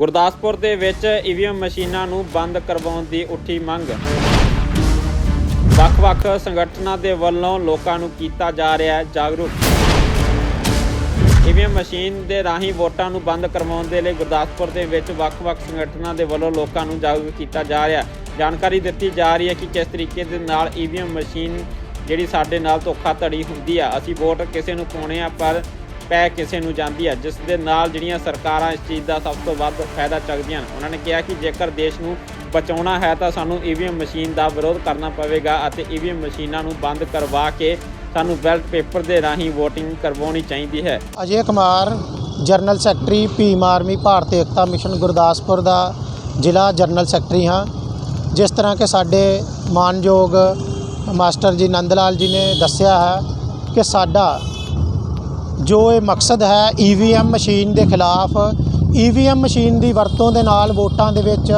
ਗੁਰਦਾਸਪੁਰ ਦੇ ਵਿੱਚ ਈਵੀਐਮ ਮਸ਼ੀਨਾਂ ਨੂੰ ਬੰਦ ਕਰਵਾਉਣ ਦੀ ਉੱਠੀ ਮੰਗ। ਵੱਖ-ਵੱਖ ਸੰਗਠਨਾਂ ਦੇ ਵੱਲੋਂ ਲੋਕਾਂ ਨੂੰ ਕੀਤਾ ਜਾ ਰਿਹਾ ਹੈ ਜਾਗਰੂਕ। ਈਵੀਐਮ ਮਸ਼ੀਨ ਦੇ ਰਾਹੀਂ ਵੋਟਾਂ ਨੂੰ ਬੰਦ ਕਰਵਾਉਣ ਦੇ ਲਈ ਗੁਰਦਾਸਪੁਰ ਦੇ ਵਿੱਚ ਵੱਖ-ਵੱਖ ਸੰਗਠਨਾਂ ਦੇ ਵੱਲੋਂ ਲੋਕਾਂ ਨੂੰ ਜਾਗਰੂਕ ਕੀਤਾ ਜਾ ਰਿਹਾ ਹੈ। ਜਾਣਕਾਰੀ ਦਿੱਤੀ ਜਾ ਰਹੀ ਹੈ ਕਿ ਕਿਸ ਤਰੀਕੇ ਦੇ ਨਾਲ ਈਵੀਐਮ ਮਸ਼ੀਨ ਜਿਹੜੀ ਸਾਡੇ ਨਾਲ ਧੋਖਾਧੜੀ ਹੁੰਦੀ ਆ, ਅਸੀਂ ਵੋਟ ਕਿਸੇ ਨੂੰ ਪਾਉਣੇ ਆ, ਪਰ ਪੈ ਕਿਸੇ ਨੂੰ ਜਾਂਦੀ ਹੈ, ਜਿਸ ਦੇ ਨਾਲ ਜਿਹੜੀਆਂ ਸਰਕਾਰਾਂ ਇਸ ਚੀਜ਼ ਦਾ ਸਭ ਤੋਂ ਵੱਧ ਫਾਇਦਾ ਚੱਕਦੀਆਂ ਹਨ। ਉਹਨਾਂ ਨੇ ਕਿਹਾ ਕਿ ਜੇਕਰ ਦੇਸ਼ ਨੂੰ ਬਚਾਉਣਾ ਹੈ ਤਾਂ ਸਾਨੂੰ ਈਵੀਐਮ ਮਸ਼ੀਨ ਦਾ ਵਿਰੋਧ ਕਰਨਾ ਪਵੇਗਾ ਅਤੇ ਈਵੀਐਮ ਮਸ਼ੀਨਾਂ ਨੂੰ ਬੰਦ ਕਰਵਾ ਕੇ ਸਾਨੂੰ ਬੈਲਟ ਪੇਪਰ ਦੇ ਰਾਹੀਂ VOTING ਕਰਵਾਉਣੀ ਚਾਹੀਦੀ ਹੈ। Ajay Kumar, general secretary Bhim army Bharat Ekta mission Gurdaspur ਦਾ ਜ਼ਿਲ੍ਹਾ ਜਨਰਲ ਸੈਕਟਰੀ ਹਾਂ। ਜਿਸ ਤਰ੍ਹਾਂ ਕਿ ਸਾਡੇ ਮਾਨਯੋਗ ਮਾਸਟਰ ਜੀ ਨੰਦ ਲਾਲ ਜੀ ਨੇ ਦੱਸਿਆ ਹੈ ਕਿ ਸਾਡਾ ਜੋ ਇਹ ਮਕਸਦ ਹੈ ਈਵੀਐਮ ਮਸ਼ੀਨ ਦੇ ਖਿਲਾਫ ਈਵੀਐਮ ਮਸ਼ੀਨ ਦੀ ਵਰਤੋਂ ਦੇ ਨਾਲ ਵੋਟਾਂ ਦੇ ਵਿੱਚ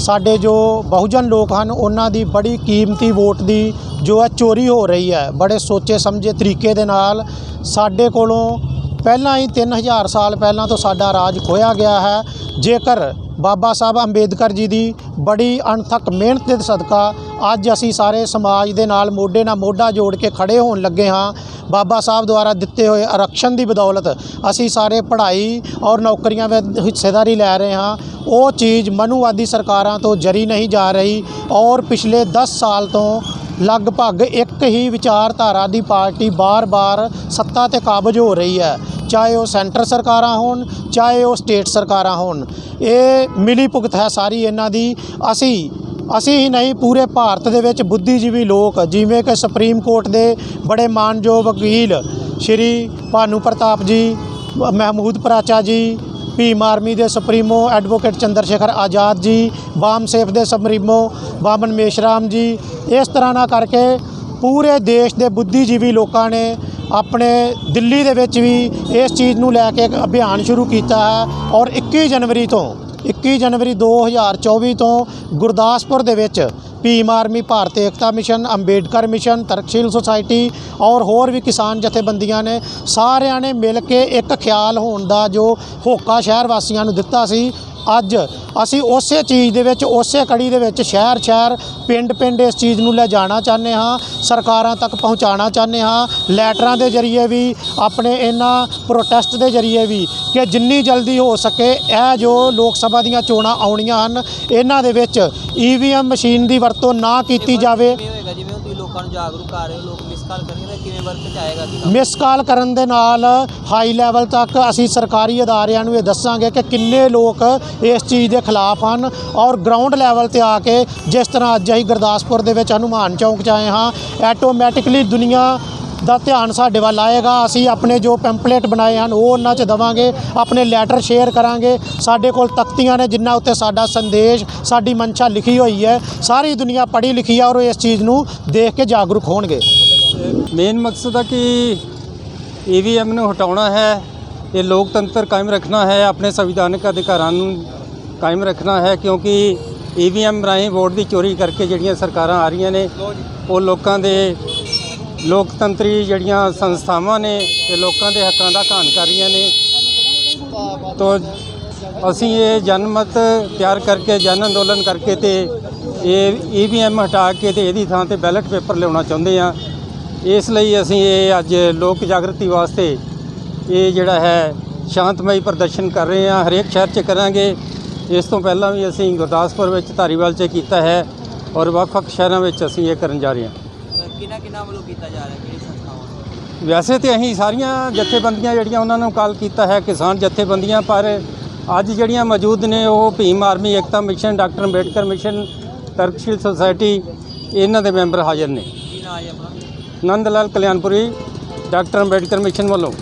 ਸਾਡੇ ਜੋ ਬਹੁਜਨ ਲੋਕ ਹਨ, ਉਹਨਾਂ ਦੀ ਬੜੀ ਕੀਮਤੀ ਵੋਟ ਦੀ ਜੋ ਹੈ ਚੋਰੀ ਹੋ ਰਹੀ ਹੈ, ਬੜੇ ਸੋਚੇ ਸਮਝੇ ਤਰੀਕੇ ਦੇ ਨਾਲ ਸਾਡੇ ਕੋਲੋਂ ਪਹਿਲਾਂ ਹੀ 3000 ਸਾਲ ਪਹਿਲਾਂ ਤੋਂ ਸਾਡਾ ਰਾਜ ਖੋਇਆ ਗਿਆ ਹੈ। ਜੇਕਰ ਬਾਬਾ ਸਾਹਿਬ ਅੰਬੇਦਕਰ ਜੀ ਦੀ ਬੜੀ ਅਣਥੱਕ ਮਿਹਨਤ ਦੇ ਸਦਕਾ ਅੱਜ ਅਸੀਂ ਸਾਰੇ ਸਮਾਜ ਦੇ ਨਾਲ ਮੋਢੇ ਨਾਲ ਮੋਢਾ ਜੋੜ ਕੇ ਖੜੇ ਹੋਣ ਲੱਗੇ ਹਾਂ, ਬਾਬਾ ਸਾਹਿਬ ਦੁਆਰਾ ਦਿੱਤੇ ਹੋਏ ਆਰਕਸ਼ਣ ਦੀ ਬਦੌਲਤ ਅਸੀਂ ਸਾਰੇ ਪੜ੍ਹਾਈ ਔਰ ਨੌਕਰੀਆਂ ਵਿੱਚ ਹਿੱਸੇਦਾਰੀ ਲੈ ਰਹੇ ਹਾਂ। ਉਹ ਚੀਜ਼ ਮਨੂਵਾਦੀ ਸਰਕਾਰਾਂ ਤੋਂ ਜਰੀ ਨਹੀਂ ਜਾ ਰਹੀ ਔਰ ਪਿਛਲੇ 10 ਸਾਲ ਤੋਂ ਲਗਭਗ ਇੱਕ ਹੀ ਵਿਚਾਰਧਾਰਾ ਦੀ ਪਾਰਟੀ ਬਾਰ-ਬਾਰ ਸੱਤਾ ਤੇ ਕਾਬਜ ਹੋ ਰਹੀ ਹੈ, ਚਾਹੇ ਉਹ ਸੈਂਟਰ ਸਰਕਾਰਾਂ ਹੋਣ, ਚਾਹੇ ਉਹ ਸਟੇਟ ਸਰਕਾਰਾਂ ਹੋਣ। ਇਹ ਮਿਲੀ ਭੁਗਤ ਹੈ ਸਾਰੀ ਇਹਨਾਂ ਦੀ। ਅਸੀਂ ਅਸੀਂ ਹੀ ਨਹੀਂ, ਪੂਰੇ ਭਾਰਤ ਦੇ ਵਿੱਚ ਬੁੱਧੀਜੀਵੀ ਲੋਕ, ਜਿਵੇਂ ਕਿ ਸੁਪਰੀਮ ਕੋਰਟ ਦੇ ਬੜੇ ਮਾਨਯੋਗ ਵਕੀਲ ਸ਼੍ਰੀ ਭਾਨੂ ਪ੍ਰਤਾਪ ਜੀ, ਮਹਿਮੂਦ ਪਰਾਚਾ ਜੀ ਭੀਮ ਆਰਮੀ ਦੇ supremo advocate Chandra Shekhar Azad ji, BAMCEF ਦੇ ਸੁਪਰੀਮੋ ਬਾਮਨ ਮੇਸ਼ਰਾਮ ਜੀ। ਇਸ ਤਰ੍ਹਾਂ ਨਾਲ ਕਰਕੇ ਪੂਰੇ ਦੇਸ਼ ਦੇ ਬੁੱਧੀਜੀਵੀ ਲੋਕਾਂ ਨੇ ਆਪਣੇ ਦਿੱਲੀ ਦੇ ਵਿੱਚ ਵੀ ਇਸ ਚੀਜ਼ ਨੂੰ ਲੈ ਕੇ ਇੱਕ ਅਭਿਆਨ ਸ਼ੁਰੂ ਕੀਤਾ ਹੈ ਔਰ 21 ਜਨਵਰੀ ਤੋਂ 21 ਜਨਵਰੀ 2024 ਤੋਂ ਗੁਰਦਾਸਪੁਰ ਦੇ ਵਿੱਚ Bhim army Bharat Ekta mission, Ambedkar mission, Tarksheel society ਔਰ ਹੋਰ ਵੀ ਕਿਸਾਨ ਜਥੇਬੰਦੀਆਂ ਨੇ ਸਾਰਿਆਂ ਨੇ ਮਿਲ ਕੇ ਇੱਕ ਖਿਆਲ ਹੋਣ ਦਾ ਜੋ ਹੋਕਾ ਸ਼ਹਿਰ ਵਾਸੀਆਂ ਨੂੰ ਦਿੱਤਾ ਸੀ। ਅੱਜ ਅਸੀਂ ਉਸੇ ਚੀਜ਼ ਦੇ ਵਿੱਚ, ਉਸੇ ਕੜੀ ਦੇ ਵਿੱਚ ਸ਼ਹਿਰ ਸ਼ਹਿਰ, ਪਿੰਡ ਪਿੰਡ ਇਸ ਚੀਜ਼ ਨੂੰ ਲੈ ਜਾਣਾ ਚਾਹੁੰਦੇ ਹਾਂ, ਸਰਕਾਰਾਂ ਤੱਕ ਪਹੁੰਚਾਉਣਾ ਚਾਹੁੰਦੇ ਹਾਂ, ਲੈਟਰਾਂ ਦੇ ਜ਼ਰੀਏ ਵੀ, ਆਪਣੇ ਇਹਨਾਂ ਪ੍ਰੋਟੈਸਟ ਦੇ ਜ਼ਰੀਏ ਵੀ ਕਿ ਜਿੰਨੀ ਜਲਦੀ ਹੋ ਸਕੇ ਇਹ ਜੋ ਲੋਕ ਸਭਾ ਦੀਆਂ ਚੋਣਾਂ ਆਉਣੀਆਂ ਹਨ, ਇਹਨਾਂ ਦੇ ਵਿੱਚ ਈਵੀਐਮ ਮਸ਼ੀਨ ਦੀ ਵਰਤੋਂ ਨਾ ਕੀਤੀ ਜਾਵੇ। ਜਿਵੇਂ ਤੁਸੀਂ ਲੋਕਾਂ ਨੂੰ ਜਾਗਰੂਕ ਕਰ ਰਹੇ ਹੋ, ਲੋਕ ਕਾਲ ਕਰਨਗੇ ਕਿਵੇਂ ਵਰਕ ਚ ਆਏਗਾ ਕੀ ਮਿਸ ਕਾਲ ਕਰਨ ਦੇ ਨਾਲ ਹਾਈ ਲੈਵਲ ਤੱਕ ਅਸੀਂ ਸਰਕਾਰੀ ਅਦਾਰਿਆਂ ਨੂੰ ਇਹ ਦੱਸਾਂਗੇ ਕਿ ਕਿੰਨੇ ਲੋਕ ਇਸ ਚੀਜ਼ ਦੇ ਖਿਲਾਫ ਹਨ ਔਰ ਗਰਾਊਂਡ ਲੈਵਲ ਤੇ ਆ ਕੇ ਜਿਸ ਤਰ੍ਹਾਂ ਅੱਜ ਅਸੀਂ ਗੁਰਦਾਸਪੁਰ ਦੇ ਵਿੱਚ ਹਨੂਮਾਨ ਚੌਂਕ 'ਚ ਆਏ ਹਾਂ ਐਟੋਮੈਟਿਕਲੀ ਦੁਨੀਆ ਦਾ ਧਿਆਨ ਸਾਡੇ ਵੱਲ ਆਏਗਾ। ਅਸੀਂ ਆਪਣੇ ਜੋ ਪੈਂਪਲੇਟ ਬਣਾਏ ਹਨ, ਉਹ ਉਹਨਾਂ 'ਚ ਦਵਾਂਗੇ, ਆਪਣੇ ਲੈਟਰ ਸ਼ੇਅਰ ਕਰਾਂਗੇ। ਸਾਡੇ ਕੋਲ ਤਖਤੀਆਂ ਨੇ ਜਿਨ੍ਹਾਂ ਉੱਤੇ ਸਾਡਾ ਸੰਦੇਸ਼, ਸਾਡੀ ਮਨਸ਼ਾ ਲਿਖੀ ਹੋਈ ਹੈ। ਸਾਰੀ ਦੁਨੀਆ ਪੜ੍ਹੀ ਲਿਖੀ ਹੈ ਔਰ ਇਸ ਚੀਜ਼ ਨੂੰ ਦੇਖ ਕੇ ਜਾਗਰੂਕ ਹੋਣਗੇ। ਮੇਨ ਮਕਸਦ ਹੈ ਕਿ ਈਵੀਐਮ ਨੂੰ ਹਟਾਉਣਾ ਹੈ, ਇਹ ਲੋਕਤੰਤਰ ਕਾਇਮ ਰੱਖਣਾ ਹੈ, ਆਪਣੇ ਸੰਵਿਧਾਨਕ ਅਧਿਕਾਰਾਂ ਨੂੰ ਕਾਇਮ ਰੱਖਣਾ ਹੈ, ਕਿਉਂਕਿ ਈਵੀਐਮ ਰਾਹੀਂ ਵੋਟ ਦੀ ਚੋਰੀ ਕਰਕੇ ਜਿਹੜੀਆਂ ਸਰਕਾਰਾਂ ਆ ਰਹੀਆਂ ਨੇ, ਉਹ ਲੋਕਾਂ ਦੇ ਲੋਕਤੰਤਰੀ ਜਿਹੜੀਆਂ ਸੰਸਥਾਵਾਂ ਨੇ, ਇਹ ਲੋਕਾਂ ਦੇ ਹੱਕਾਂ ਦਾ ਘਾਣ ਕਰ ਰਹੀਆਂ ਨੇ। ਤੋ ਅਸੀਂ ਇਹ ਜਨਮਤ ਤਿਆਰ ਕਰਕੇ, ਜਨ ਅੰਦੋਲਨ ਕਰਕੇ ਤੇ ਇਹ ਈਵੀਐਮ ਹਟਾ ਕੇ ਤੇ ਇਹਦੀ ਥਾਂ ਤੇ ਬੈਲਟ ਪੇਪਰ ਲਿਆਉਣਾ ਚਾਹੁੰਦੇ ਆ ਇਸ ਲਈ ਅਸੀਂ ਇਹ ਅੱਜ ਲੋਕ ਜਾਗਰਤੀ ਵਾਸਤੇ ਇਹ ਜਿਹੜਾ ਹੈ ਸ਼ਾਂਤਮਈ ਪ੍ਰਦਰਸ਼ਨ ਕਰ ਰਹੇ ਹਾਂ ਹਰੇਕ ਸ਼ਹਿਰ 'ਚ ਕਰਾਂਗੇ। ਇਸ ਤੋਂ ਪਹਿਲਾਂ ਵੀ ਅਸੀਂ ਗੁਰਦਾਸਪੁਰ ਵਿੱਚ ਧਾਰੀਵਾਲ 'ਚ ਕੀਤਾ ਹੈ ਔਰ ਵੱਖ-ਵੱਖ ਸ਼ਹਿਰਾਂ ਵਿੱਚ ਅਸੀਂ ਇਹ ਕਰਨ ਜਾ ਰਹੇ ਹਾਂ। ਕਿਹਨਾਂ ਕਿਹਨਾਂ ਵੱਲੋਂ ਕੀਤਾ ਜਾ ਰਿਹਾ ਕਿਹੜੀ ਸੰਸਥਾਵਾਂ ਵੱਲੋਂ? ਵੈਸੇ ਤੇ ਅਸੀਂ ਸਾਰੀਆਂ ਜਥੇਬੰਦੀਆਂ ਜਿਹੜੀਆਂ ਉਹਨਾਂ ਨੂੰ ਕਾਲ ਕੀਤਾ ਹੈ ਕਿਸਾਨ ਜਥੇਬੰਦੀਆਂ ਪਰ ਅੱਜ ਜਿਹੜੀਆਂ ਮੌਜੂਦ ਨੇ ਉਹ Bhim army Ekta mission doctor Ambedkar mission Tarksheel society ਇਹਨਾਂ ਦੇ ਮੈਂਬਰ ਹਾਜ਼ਰ ਨੇ। ਕੀ ਨਾਂ ਹੈ ਆਪਣਾ? ਨੰਦ ਲਾਲ ਕਲਿਆਣਪੁਰੀ ਡਾਕਟਰ ਅੰਬੇਡਕਰ ਮਿਸ਼ਨ ਵੱਲੋਂ।